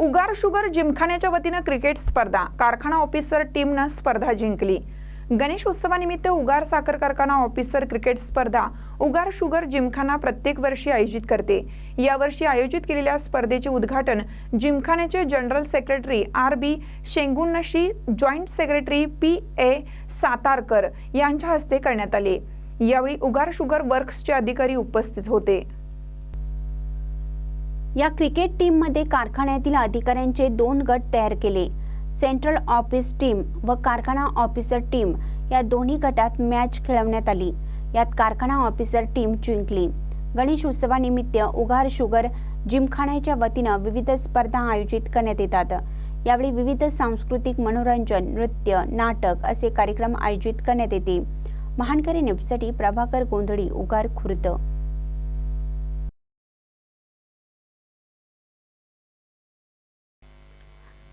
उगार sugar जिमखान्याच्या वतीनं cricket स्पर्धा. कारखाना ऑफिसर टीमनं स्पर्धा जिंकली. गणेश उत्सवानिमित्त उगार साखर कारखाना ऑफिसर क्रिकेट स्पर्धा उगार शुगर जिमखाना प्रत्येक वर्षी आयोजित करते. यावर्षी आयोजित केलेल्या स्पर्धेचे उद्घाटन जिमखान्याचे general secretary R B शेंगुन्नशी joint secretary P A Satarkar यांच्या हस्ते करण्यात आले. यावेळी उगार शुगर वर्क्सचे अधिकारी उपस्थित होते. या क्रिकेट टीममध्ये कारखान्यातील अधिकाऱ्यांचे दोन गट तयार केले. सेंट्रल ऑफिस टीम व कारखाना ऑफिसर टीम या दोन्ही गटात मॅच खेळवण्यात आली. यात कारखाना ऑफिसर टीम जिंकली. गणेश उत्सवानिमित्त उगार शुगर जिमखान्याच्या वतीनं विविध स्पर्धा आयोजित करण्यात येतात. यावेळी विविध सांस्कृतिक मनोरंजन नृत्य नाटक असे कार्यक्रम आयोजित करण्यात येते. महानकरी न्यूजसाठी प्रभाकर गोंधळी उगार खुर्द.